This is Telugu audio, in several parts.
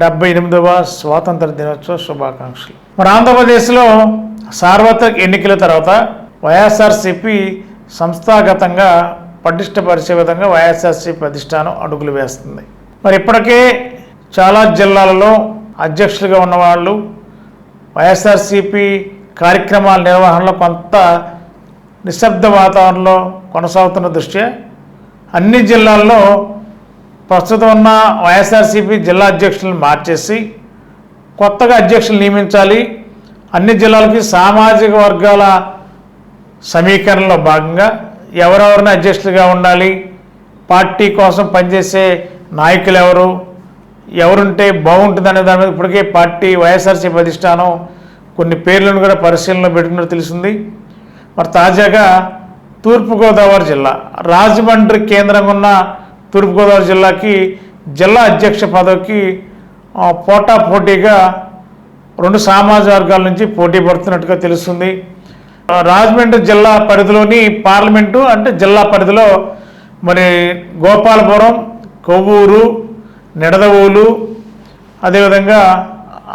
డెబ్బై ఎనిమిదవ స్వాతంత్ర దినోత్సవ శుభాకాంక్షలు. మన ఆంధ్రప్రదేశ్లో సార్వత్రిక ఎన్నికల తర్వాత వైఎస్ఆర్సీపీ సంస్థాగతంగా పటిష్టపరిచే విధంగా వైఎస్ఆర్సీపీ అధిష్టానం అడుగులు వేస్తుంది. మరి ఇప్పటికే చాలా జిల్లాలలో అధ్యక్షులుగా ఉన్నవాళ్ళు వైఎస్ఆర్సీపీ కార్యక్రమాల నిర్వహణలో కొంత నిశ్శబ్ద వాతావరణంలో కొనసాగుతున్న దృష్ట్యా అన్ని జిల్లాల్లో ప్రస్తుతం ఉన్న వైఎస్ఆర్సీపీ జిల్లా అధ్యక్షులను మార్చేసి కొత్తగా అధ్యక్షులు నియమించాలి. అన్ని జిల్లాలకి సామాజిక వర్గాల సమీకరణలో భాగంగా ఎవరెవరిని అధ్యక్షులుగా ఉండాలి పార్టీ కోసం పనిచేసే నాయకులు ఎవరు ఎవరుంటే బాగుంటుందనే దాని మీద ఇప్పటికే పార్టీ వైఎస్ఆర్సీపీ అధిష్టానం కొన్ని పేర్లను కూడా పరిశీలనలో పెట్టుకున్నట్టు తెలిసింది మరి తాజాగా తూర్పుగోదావరి జిల్లా రాజమండ్రి కేంద్రంగా ఉన్న తూర్పుగోదావరి జిల్లాకి జిల్లా అధ్యక్ష పదవికి పోటా పోటీగా రెండు సామాజిక వర్గాల నుంచి పోటీ పడుతున్నట్టుగా తెలుస్తుంది. రాజమండ్రి జిల్లా పరిధిలోని పార్లమెంటు అంటే జిల్లా పరిధిలో మరి గోపాలపురం కొవ్వూరు నిడదవోలు అదేవిధంగా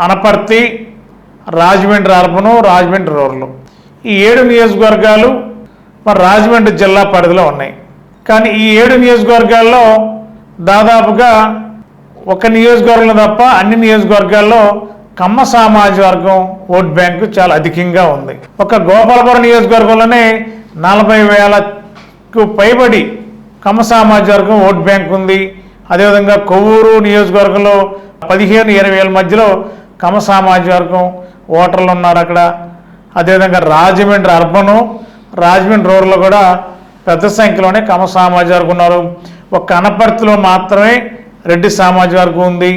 అనపర్తి రాజమండ్రి అర్బను రాజమండ్రి రూరల్. ఈ ఏడు నియోజకవర్గాలు మరి రాజమండ్రి జిల్లా పరిధిలో ఉన్నాయి. కానీ ఈ ఏడు నియోజకవర్గాల్లో దాదాపుగా ఒక నియోజకవర్గంలో తప్ప అన్ని నియోజకవర్గాల్లో కమ్మ సామాజిక వర్గం ఓట్ బ్యాంకు చాలా అధికంగా ఉంది. ఒక గోపాలపురం నియోజకవర్గంలోనే నలభై వేలకు పైబడి కమ్మ సామాజిక వర్గం ఓట్ బ్యాంక్ ఉంది. అదేవిధంగా కొవ్వూరు నియోజకవర్గంలో పదిహేను ఇరవై వేల మధ్యలో కమ సామాజిక వర్గం ఓటర్లు ఉన్నారు అక్కడ. అదేవిధంగా రాజమండ్రి అర్బను రాజమండ్రి రోడ్లో కూడా పెద్ద సంఖ్యలోనే కమ సామాజిక వర్గం ఉన్నారు. ఒక కనపర్తిలో మాత్రమే రెడ్డి సామాజిక వర్గం ఉంది.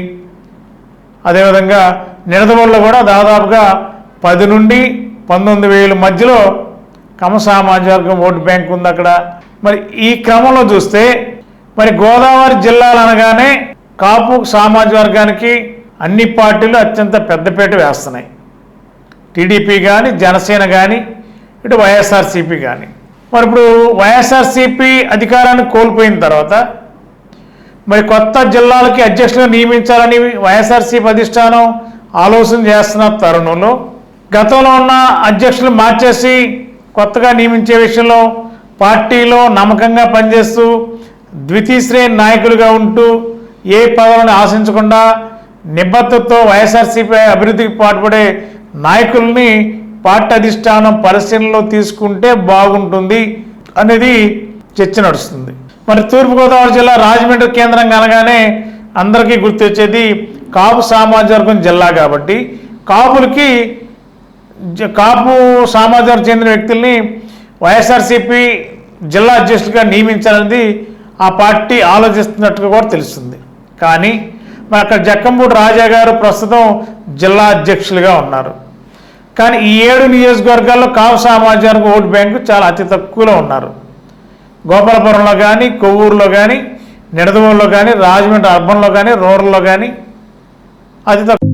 అదేవిధంగా నిడదవోళ్ళలో కూడా దాదాపుగా పది నుండి పంతొమ్మిది వేల మధ్యలో కమ సామాజిక వర్గం ఓటు బ్యాంక్ ఉంది అక్కడ. మరి ఈ క్రమంలో చూస్తే మరి గోదావరి జిల్లాలు అనగానే కాపు సామాజిక వర్గానికి అన్ని పార్టీలు అత్యంత పెద్దపేట వేస్తున్నాయి. టీడీపీ కానీ జనసేన కానీ ఇటు వైఎస్ఆర్సీపీ కానీ మరి ఇప్పుడు వైఎస్ఆర్సీపీ అధికారాన్ని కోల్పోయిన తర్వాత మరి కొత్త జిల్లాలకి అధ్యక్షులు నియమించాలని వైఎస్ఆర్సీపీ అధిష్టానం ఆలోచన చేస్తున్న తరుణంలో గతంలో ఉన్న అధ్యక్షులు మార్చేసి కొత్తగా నియమించే విషయంలో పార్టీలో నమ్మకంగా పనిచేస్తూ ద్వితీయ శ్రేణి నాయకులుగా ఉంటూ ఏ పదవులను ఆశించకుండా నిబద్ధతతో వైఎస్ఆర్సీపీ అభివృద్ధికి పాటుపడే నాయకుల్ని పార్టీ అధిష్టానం పరిశీలనలో తీసుకుంటే బాగుంటుంది అనేది చర్చ నడుస్తుంది. మరి తూర్పుగోదావరి జిల్లా రాజమండ్రి కేంద్రం అనగానే అందరికీ గుర్తొచ్చేది కాపు సామాజికవర్గం జిల్లా కాబట్టి కాపులకి కాపు సామాజికవర్గం చెందిన వ్యక్తుల్ని వైఎస్ఆర్సీపీ జిల్లా అధ్యక్షులుగా నియమించాలనేది ఆ పార్టీ ఆలోచిస్తున్నట్టుగా కూడా తెలుస్తుంది. కానీ మరి అక్కడ జక్కంపూడి రాజా గారు ప్రస్తుతం జిల్లా అధ్యక్షులుగా ఉన్నారు. కానీ ఈ ఏడు నియోజకవర్గాల్లో కావు సామాజిక ఓటు బ్యాంకు చాలా అతి తక్కువలో ఉన్నారు. గోపాలపురంలో కానీ కొవ్వూరులో కానీ నిడదవోల్లో కానీ రాజమండ్రి అర్బన్లో కానీ రూరల్లో కానీ అతి తక్కువ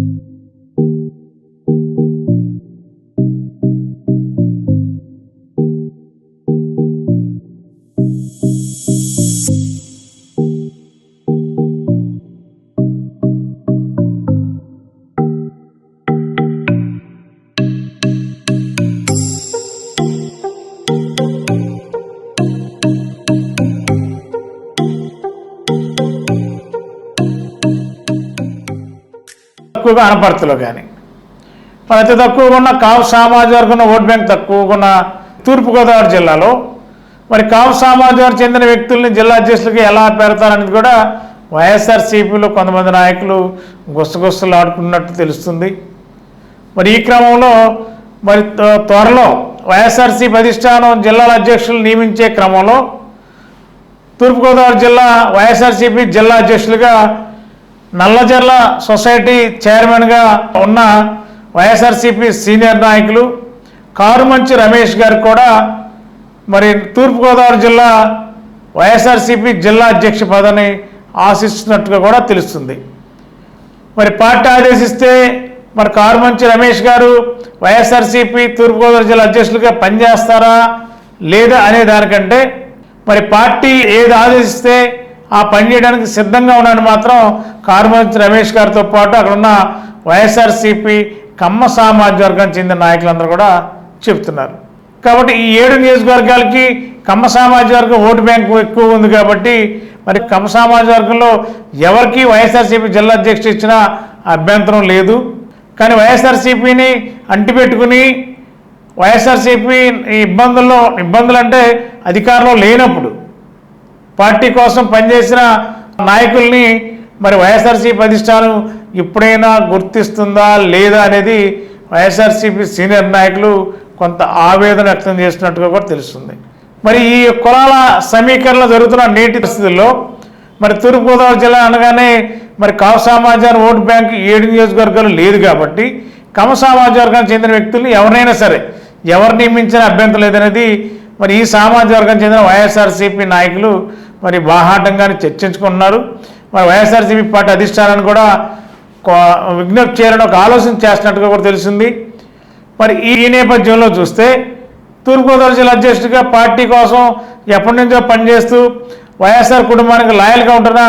తక్కువగా అనపర్తిలో కానీ. మరి అతి తక్కువగా ఉన్న కావు సామాజిక వర్గం ఓట్ బ్యాంక్ తక్కువగా ఉన్న తూర్పుగోదావరి జిల్లాలో మరి కావు సామాజిక వారికి చెందిన వ్యక్తుల్ని జిల్లా అధ్యక్షులకి ఎలా పెడతారనేది కూడా వైఎస్ఆర్సీపీలో కొంతమంది నాయకులు గుసగుసలు ఆడుకున్నట్టు తెలుస్తుంది. మరి ఈ క్రమంలో మరి త్వరలో వైఎస్ఆర్సీపీ అధిష్టానం జిల్లాల అధ్యక్షులు నియమించే క్రమంలో తూర్పుగోదావరి జిల్లా వైఎస్ఆర్సీపీ జిల్లా అధ్యక్షులుగా నల్లజర్ల సొసైటీ చైర్మన్గా ఉన్న వైఎస్ఆర్సీపీ సీనియర్ నాయకులు కారుమంచి రమేష్ గారు కూడా మరి తూర్పుగోదావరి జిల్లా వైఎస్ఆర్సీపీ జిల్లా అధ్యక్ష పదవిని ఆశిస్తున్నట్టుగా కూడా తెలుస్తుంది. మరి పార్టీ ఆదేశిస్తే మరి కారుమంచి రమేష్ గారు వైఎస్ఆర్సీపీ తూర్పుగోదావరి జిల్లా అధ్యక్షులుగా పనిచేస్తారా లేదా అనే దానికంటే మరి పార్టీ ఏది ఆదేశిస్తే ఆ పని చేయడానికి సిద్ధంగా ఉన్నాను మాత్రం కారుమంచి రమేష్ గారితో పాటు అక్కడ ఉన్న వైఎస్ఆర్సీపీ కమ్మ సామాజిక వర్గానికి చెందిన నాయకులందరూ కూడా చెప్తున్నారు. కాబట్టి ఈ ఏడు నియోజకవర్గాలకి కమ్మ సామాజిక వర్గం ఓటు బ్యాంకు ఎక్కువ ఉంది కాబట్టి మరి కమ్మ సామాజిక వర్గంలో ఎవరికి వైఎస్ఆర్సీపీ జిల్లా అధ్యక్షుడు ఇచ్చినా అభ్యంతరం లేదు. కానీ వైఎస్ఆర్సీపీని అంటిపెట్టుకుని వైఎస్ఆర్సీపీ ఇబ్బందుల్లో ఇబ్బందులు అంటే అధికారంలో లేనప్పుడు పార్టీ కోసం పనిచేసిన నాయకుల్ని మరి వైఎస్ఆర్సీపీ అధిష్టానం ఇప్పుడైనా గుర్తిస్తుందా లేదా అనేది వైఎస్ఆర్సీపీ సీనియర్ నాయకులు కొంత ఆవేదన వ్యక్తం చేస్తున్నట్టుగా కూడా తెలుస్తుంది. మరి ఈ కులాల సమీకరణ జరుగుతున్న నేటి పరిస్థితుల్లో మరి తూర్పుగోదావరి జిల్లా అనగానే మరి కవ సమాచారం ఓటు బ్యాంక్ ఏడు నియోజకవర్గాలు లేదు కాబట్టి కమ సామాజిక వర్గానికి చెందిన వ్యక్తుల్ని ఎవరైనా సరే ఎవరు నియమించిన అభ్యంతరం లేదనేది మరి ఈ సామాజిక వర్గానికి చెందిన వైఎస్ఆర్సీపీ నాయకులు మరి బాహాటంగానే చర్చించుకుంటున్నారు. మరి వైఎస్ఆర్సీపీ పార్టీ అధిష్టానాన్ని కూడా విజ్ఞప్తి చేయాలని ఒక ఆలోచన చేస్తున్నట్టుగా కూడా తెలిసింది మరి ఈ నేపథ్యంలో చూస్తే తూర్పుగోదావరి జిల్లా అధ్యక్షుడిగా పార్టీ కోసం ఎప్పటి నుంచో పనిచేస్తూ వైఎస్ఆర్ కుటుంబానికి లాయల్గా ఉంటున్న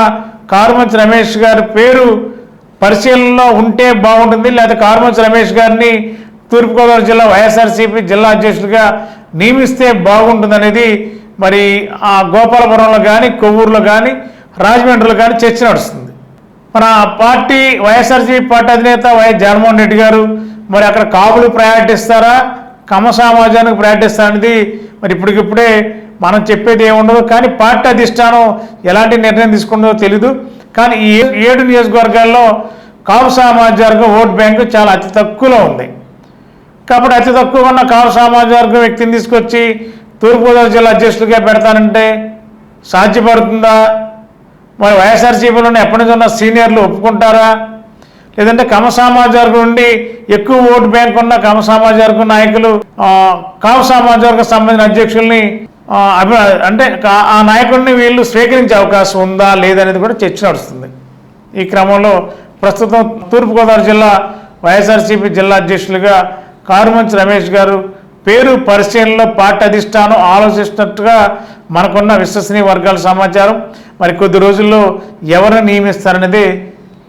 కారుమంచి రమేష్ గారి పేరు పరిశీలనలో ఉంటే బాగుంటుంది. లేదా కారుమంచి రమేష్ గారిని తూర్పుగోదావరి జిల్లా వైఎస్ఆర్సీపీ జిల్లా అధ్యక్షుడిగా నియమిస్తే బాగుంటుందనేది మరి ఆ గోపాలపురంలో కానీ కొవ్వూరులో కానీ రాజమండ్రిలో కానీ చర్చ నడుస్తుంది. మన పార్టీ వైఎస్ఆర్సీపీ పార్టీ అధినేత వైఎస్ జగన్మోహన్ రెడ్డి గారు మరి అక్కడ కాపులు ప్రయాటిస్తారా? కమ సమాజానికి ప్రయారిటీ మరి ఇప్పటికిప్పుడే మనం చెప్పేది ఏముండదు కానీ పార్టీ అధిష్టానం ఎలాంటి నిర్ణయం తీసుకుంటుందో తెలీదు. కానీ ఈ ఏడు నియోజకవర్గాల్లో కాపు సామాజిక ఓట్ బ్యాంకు చాలా అతి తక్కువలో ఉంది. కాబట్టి అతి తక్కువ ఉన్న కాపు సామాజిక వర్గం వ్యక్తిని తీసుకొచ్చి తూర్పుగోదావరి జిల్లా అధ్యక్షులుగా పెడతానంటే సాధ్యపడుతుందా? మరి వైఎస్ఆర్సీపీలో ఎప్పటి నుంచి ఉన్న సీనియర్లు ఒప్పుకుంటారా? లేదంటే కమ సామాజిక నుండి ఎక్కువ ఓటు బ్యాంక్ ఉన్న కమ నాయకులు ఆ, కాపు సంబంధించిన అధ్యక్షుల్ని అంటే ఆ నాయకుడిని వీళ్ళు స్వీకరించే అవకాశం ఉందా లేదనేది కూడా చర్చ నడుస్తుంది. ఈ క్రమంలో ప్రస్తుతం తూర్పుగోదావరి జిల్లా వైఎస్ఆర్సీపీ జిల్లా అధ్యక్షులుగా కారుమంచి రమేష్ గారు పేరు పరిశీలనలో పార్టీ అధిష్టానం ఆలోచిస్తున్నట్టుగా మనకున్న విశ్వసనీయ వర్గాల సమాచారం. మరి కొద్ది రోజుల్లో ఎవరిని నియమిస్తారనేది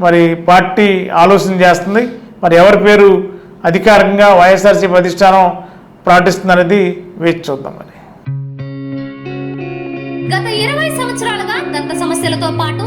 మరి పార్టీ ఆలోచన చేస్తుంది. మరి ఎవరి పేరు అధికారికంగా వైఎస్ఆర్సీపీ అధిష్టానం ప్రకటిస్తుందనేది వేచి చూద్దాం మరి. గత ఇరవై సంవత్సరాలుగా దంత సమస్యలతో పాటు